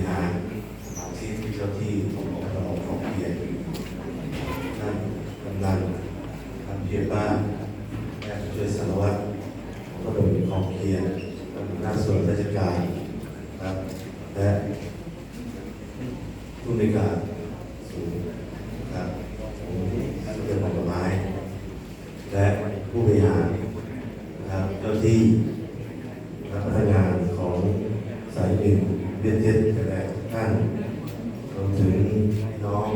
ริหารสมาชิกเจ้าที่ของอบตของเพียรท่านกำนันท่านเพียรบ้านและผู้ช่วยสารวัตรของตำรวจของเพียรหัวหน้าส่วนราชการครับและผู้ในวยการสูงครับผมท่านเป็นผลไม้และผู้บริหารนะครับเจ้าที่ และพนักงานของสายบินเวียดเจ็ตและทุกท่านรวมถึงพี่น้อง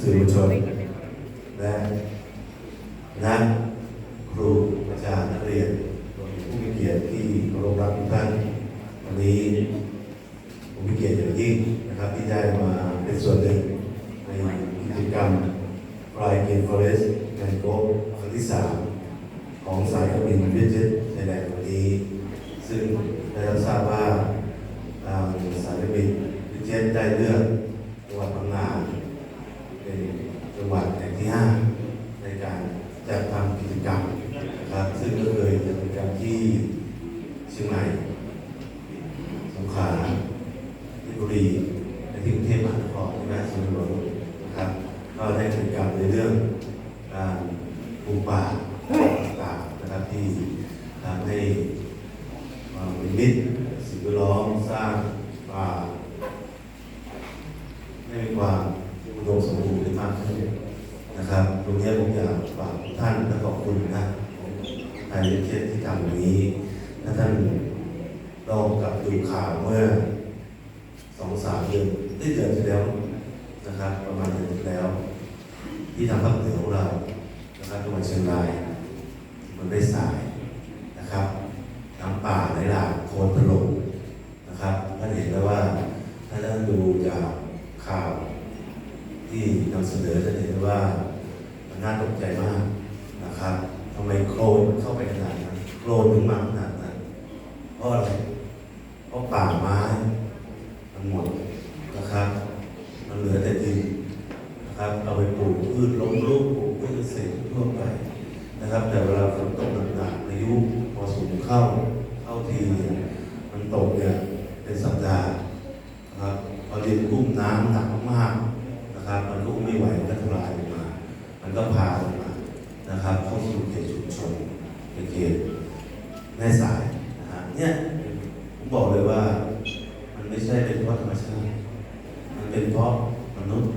สื่อมวลชน และนักครูอาจารย์นักเรียนรวมถึงผู้มีเกียร ติที่เคารพรักทุกท่านวันนี้ผมมีเกียรติอย่างยิ่งนะครับที่ได้มาเป็นส่วนหนึ่งในกิจกรรม Fly Gain Forest and Go ครั้งที่สามของสายการบินเวียดเจ็ตไทยแลนวันนี้ ซึ่งได้รับทราบว่าทางสายการบินเวิเจตได้เลือกจังหวัดพังงาเป็นจังหวัดแห่งที่ 5 ในการจัดทำกิจกรรมนะครับ ซึ่งก็เคยจัดกิจกรรมที่เชียงใหม่สงขลาที่บุรีและที่กรุงเทพมหานครใช่ไหมส่วนหลวงนะครับ ก็ได้กิจกรรมในเรื่องการปลูกป่าต่างๆนะครับที่ทำให้ความเป็นมิตรสิ่งแวดล้อมสร้างป่าให้มีความอุดมสมบูรณ์ได้มากขึ้นนะครับตรงนี้ผมอยากฝากทุกท่านและขอบคุณนะของไทยเชนที่ทำอย่างนี้านลองกลับดูข่าวเมื่อสองสามเดือนได้เดือนที่แล้วนะครับ ประมาณเดือนที่แล้ว ที่ทางภาคเหนือของเรานะครับจังหวัดเชียงรายมันได้สายนะครับน้ำป่าไหลหลากโคลนถล่มนะครับท่านเห็นแล้วว่าถ้าท่านดูจากข่าวที่นำเสนอจะเห็นว่ามันน่าตกใจมากนะครับทำไมโคลนเข้าไปขนาดนั้นโคลนถึงมาขนาดนั้นเพราะอะไรเพราะป่าไม้มันหมดนะครับ มันเหลือแต่ดินนะครับเอาไปปลูกพืชล้มลุกปลูกพืชเกษตรทั่วไป นะครับแต่เวลาฝนตกหนักๆพายุมรสุมเข้าเข้าทีมันตกเนี่ยเป็นสัปดาห์นะครับพอดินกุ้มน้ำหนักมากๆนะครับมันก็ไม่ไหวมันก็ทลายลงมา มันก็พาลงมานะครับเข้าสู่เขตชุมชนเป็นเขตแม่สายนะฮะเนี่ยผมบอกเลยว่า มันไม่ใช่เป็นเพราะธรรมชาติมันเป็นเพราะมนุษย์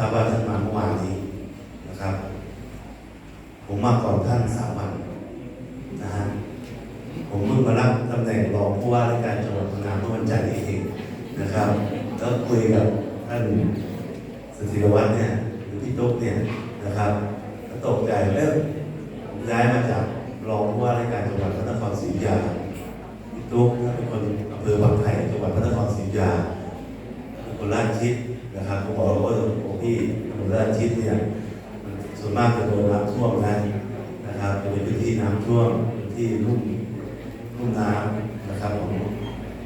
ทราบว่าท่านมาเมื่อวานนี้นะครับ ผมมาก่อนท่านสามวันนะฮะผมเพิ่งมารับตำแหน่งรองผู้ว่าราชการจังหวัดพังงาเมื่อวันจันทร์นี้เองนะครับ แล้วคุยกับท่านสถิรวัฒน์เนี่ยหรือพี่ตุ๊กเนี่ยนะครับก็ตกใจเริ่มย้ายมาจากรองผู้ว่าราชการจังหวัดพระนครศรีอยุธยาพี่ตุ๊กท่านเป็นคนอำเภอบางไผ่จังหวัดพระนครศรีอยุธยาเป็นคนราชชิดนะครับผมบอกว่า โอ้พี่คนราชชิดเนี่ยส่วนมากจะโดนน้ำท่วมนะนะครับจะเป็นพื้นที่น้ำท่วมพื้นที่ลุ่มลุ่มน้ำนะครับของ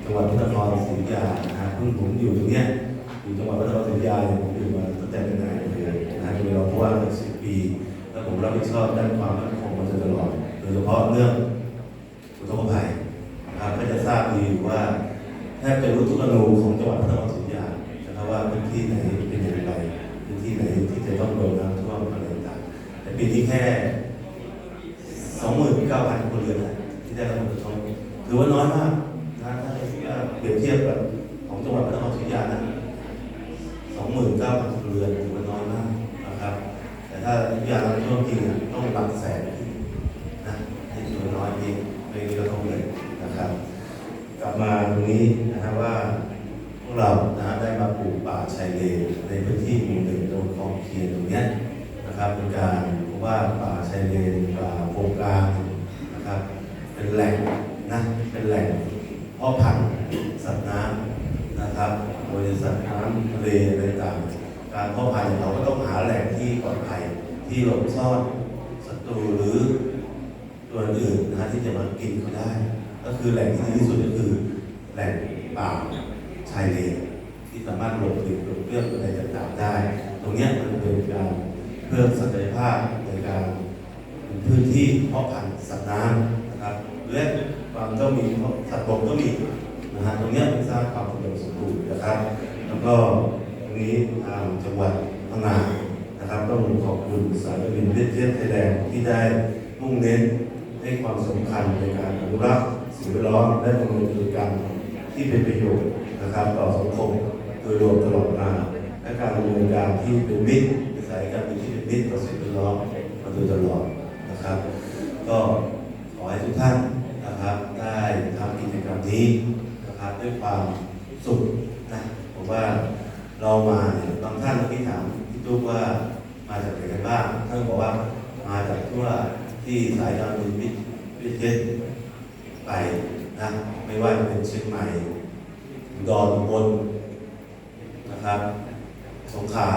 จังหวัดพระนครศรีอยุธยานะครับเพิ่งผมอยู่ตรงเนี้ยอยู่จังหวัดพระนครศรีอยุธยาเนี่ยผมอยู่มาตั้งแต่เป็นนายอำเภอนะเป็นรองผู้ว่ามาสิบปี แล้วผมรับผิดชอบด้านความมั่นคงมาตลอดโดยเฉพาะเรื่องอุทกภัยนะครับก็จะทราบดีว่าแทบจะรู้ทุกอนูของจังหวัดพระนครศรีอยุธยานะครับว่าพื้นที่ไหน ๆแต่ปีนี้แค่29,000คนเรือนที่ได้รับผลกระทบถือว่าน้อยมากนะถ้าเปรียบเทียบกับของจังหวัดพระนครศรีอยุธยานะ29,000คนเรือนถือว่าน้อยมากนะครับ แต่ถ้าอย่าเราช่วงจริงอะต้องหลักแสนนนะให้ถือว่าน้อยจริงไม่กระทบเลยนะครับ กลับมาตรงนี้นะครับว่าพวกเรานะได้มาปลูกป่าชายเลนในพื้นที่หมู่หนึ่งตรงคลองเคียนตรงนี้นะครับเป็นการ ผมว่าป่าชายเลนป่าโครงการนะครับ เป็นแหล่งนะเป็นแหล่งเพาะพันธุ์สัตว์น้ำนะครับบริษัทน้ำทะเลอะไรต่างการเพาะพันธุ์เราก็ต้องหาแหล่งที่ปลอดภัยที่หลบซ่อนศัตรูหรือตัวอื่นนะฮะที่จะมากินเขาได้ ก็คือแหล่งที่ดีที่สุดก็คือแหล่งป่าชายเลนที่สามารถหลบหลีกหลบเลี่ยงอะไรต่างๆได้ ตรงนี้มันเป็นการ พิ่มศักยภาพในการพื้นที่เพาะพันธุ์สัตว์น้ำนะครับและความก็มีสัตว์บกก็มีนะฮะตรงนี้เป็นสร้างความอุดมสมบูรณ์นะครับแล้วก็ตรงนี้ทางจังหวัดพังงานะครับต้องขอบคุณสายการบินเวียดเทียนไทยแลนด์ที่ได้มุ่งเน้นให้ความสำคัญในการอนุรักษ์สิ่งแวดล้อมและดำเนินกิจกรรมที่เป็นประโยชน์นะครับ ต่อสังคมโดยรวมตลอดมาและการดำเนินการที่เป็นมิตร ยการบินที่เป็นมิตรต่อสิ่งแวดล้อมมาโดยตลอดนะครับ ก็ขอให้ทุกท่านนะครับได้ทำกิจกรรมนี้นะครับด้วยความสุขนะผมว่าเรามาเนี่ยบางท่านก็มีถามพี่ตุ๊กว่ามาจากไหนกันบ้างท่านบอกว่ามาจากทั่วที่สายการบินวิวิเทศไปนะไม่ว่าจะเป็นเชียงใหม่อุดอนบนนะครับ สงขลา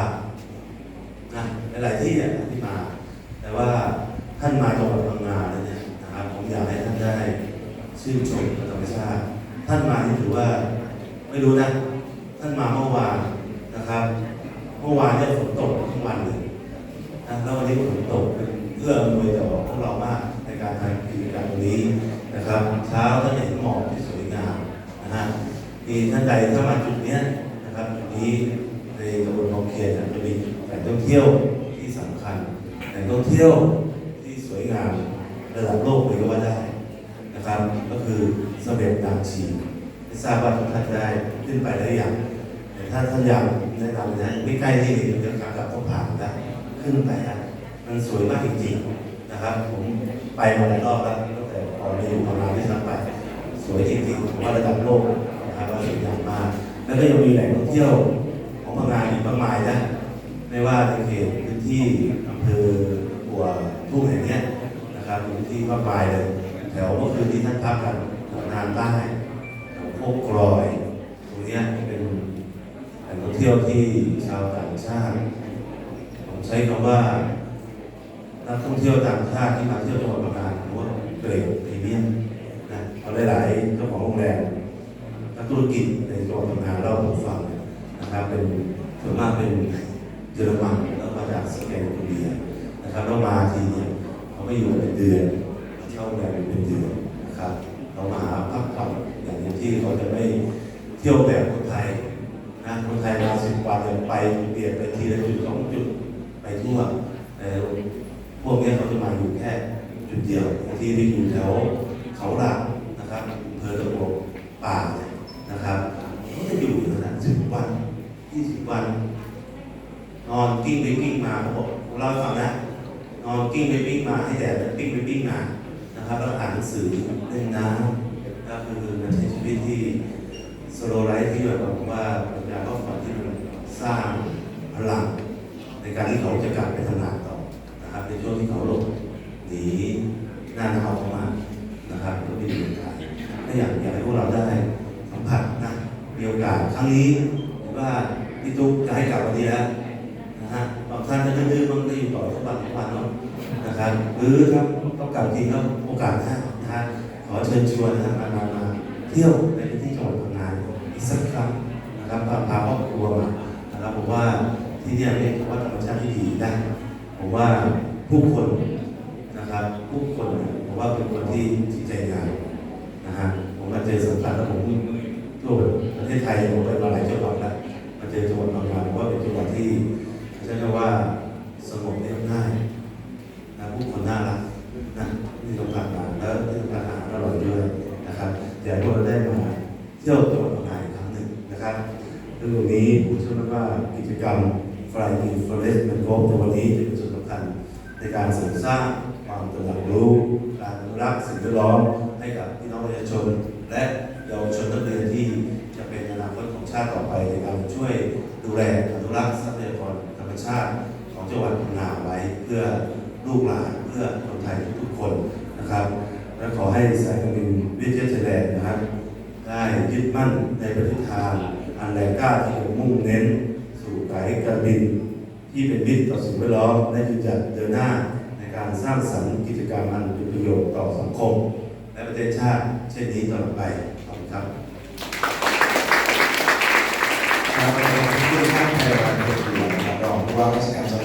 นะหลายที่เนี่ยที่มา แต่ว่าท่านมาจังหวัดพังงาแล้วเนี่ยนะครับผมอยากให้ท่านได้ชื่นชมธรรมชาติ ท่านมานี่ถือว่าไม่รู้นะ ท่านมาเมื่อวานนะครับ เมื่อวานเนี่ยฝนตกทั้งวันเลยนะแล้ววันนี้ฝนตกเป็นเอื้ออำนวยต่อพวกเรามากในการทำกิจกรรมนี้นะครับ เช้าท่านเห็นหมอกที่สวยงามนะฮะมีท่านใดถ้ามาจุดเนี้ยนะครับจุดนี้ เที่ยวที่สำคัญแหล่งท่องเที่ยวที่สวยงามระดับโลกเลยก็ว่าได้นะครับก็คือเสม็ดางชีไม่ทราบว่าทุกท่านได้ขึ้นไปได้อย่างแต่ถ้าท่านอยากแนะนำนะไม่ใกล้ที่เดี๋ยวขากลับต้องผ่านนะขึ้นไปนะมันสวยมากจริงๆนะครับ ผมไปมาหลายรอบแล้วตั้งแต่ก่อนมาอยู่ทำงานที่นั่นไป สวยจริงๆผมว่าระดับโลกนะครับว่าสวยงามมากแล้วก็ยังมีแหล่งท่องเที่ยวของพังงานอีกมากมายนะ ไม่ว่าในเขตพื้นที่อำเภอบัวทุ่งแห่งนี้นะครับพื้นที่มากมายเลยแถวเมื่อคืนที่ท่านพักกันแถวนานใต้แถวโคกกรอยตรงนี้เป็นแหล่งท่องเที่ยวที่ชาวต่างชาติผมใช้คำว่านักท่องเที่ยวต่างชาติที่มาเที่ยวจังหวัดพังงานผมว่าเกรดพรีเมียมนะเอาหลายๆเจ้าของโรงแรมนักธุรกิจในจังหวัดพังงาเล่าผมฟังนะครับเป็นส่วนมากเป็น เยอรมันแล้วมาจากสเปนคนเดียนะครับแล้วมาทีเนี่ยเขาไม่อยู่เป็นเดือนเช่าโรงแรมเป็นเดือนนะครับเรามาพักผ่อนอย่างที่เขาจะไม่เที่ยวแบบคนไทยนะคนไทยมาสิบวันเนี่ยไปเปลี่ยนไปทีละจุดสองจุดไปทั่วแต่พวกเนี้ยเขาจะมาอยู่แค่จุดเดียวบางทีไปอยู่แถวเขาหลักนะครับอำเพอตะโกป่าเนี่ยนะครับเขาจะอยู่อย่างนั้นสิบวันยี่สิบวัน นอนกิ้งไปกิ้งมา เขาบอกเล่าให้ฟังนะนอนกิ้งไปกิ้งมาให้แดดปิ้งไปปิ้งมานะครับแล้วอ่านหนังสือเล่นน้ำก็คือมันใช้ชีวิตที่สโลไลฟ์ที่แบบผมว่าเป็นการพักผ่อนที่มันสร้างพลังในการที่เขาจะกลับไปทำงานต่อนะครับในช่วงที่เขาหลบหนีหน้าหนาวเข้ามานะครับก็เป็นเมืองไทยถ้าอยากอยากให้พวกเราได้สัมผัสนะมีโอกาสครั้งนี้ว่าพี่ตุ๊กจะให้กลับวันนี้แล้ว นะฮะบางท่านก็ดื้อบางก็อยู่ต่อทุกวันทุกวันเนาะนะครับหรือถ้าต้องการจริงก็โอกาสหน้านะฮะขอเชิญชวนนะครับมามามาเที่ยวในพื้นที่จังหวัดพังงานอีกสักครั้งนะครับพาพาครอบครัวมานะครับผมว่าที่เนี่ยเรียกว่าธรรมชาติที่ดีนะผมว่าผู้คนนะครับผู้คนผมว่าเป็นคนที่จิตใจงามนะฮะผมมาเจอสัมผัสแล้วผมทั่วประเทศไทยผมไปมา กิจกรรม Fly in Forest มันก็ในวันนี้จะเป็นส่วนสำคัญในการเสริมสร้างความตระหนักรู้ การอนุรักษ์สิ่งแวดล้อมให้กับพี่น้องประชาชน และเยาวชนนักเรียนที่จะเป็นอนาคตของชาติต่อไปในการช่วยดูแลอนุรักษ์ทรัพยากรธรรมชาติของจังหวัดพังงาไว้เพื่อลูกหลานเพื่อคนไทยทุกๆคนนะครับ และขอให้สายการบินวิเทยไทยแลนด์นะครับได้ยึดมั่นในปฏิทานอันแรงกล้าที่มุ่งเน้นายการบินที่เป็นมิตรต่อสิ่งแวดล้อมได้ยืนหยัดเดินหน้าในการสร้างสรรค์กิจกรรมอันเป็นประโยชน์ต่อสังคม และประเทศชาติ เช่นนี้ต่อไปขอบคุณครับการประชุมเพื่อข้ามไทยรันเกิดหลวงรองผู้ว่าราชการจ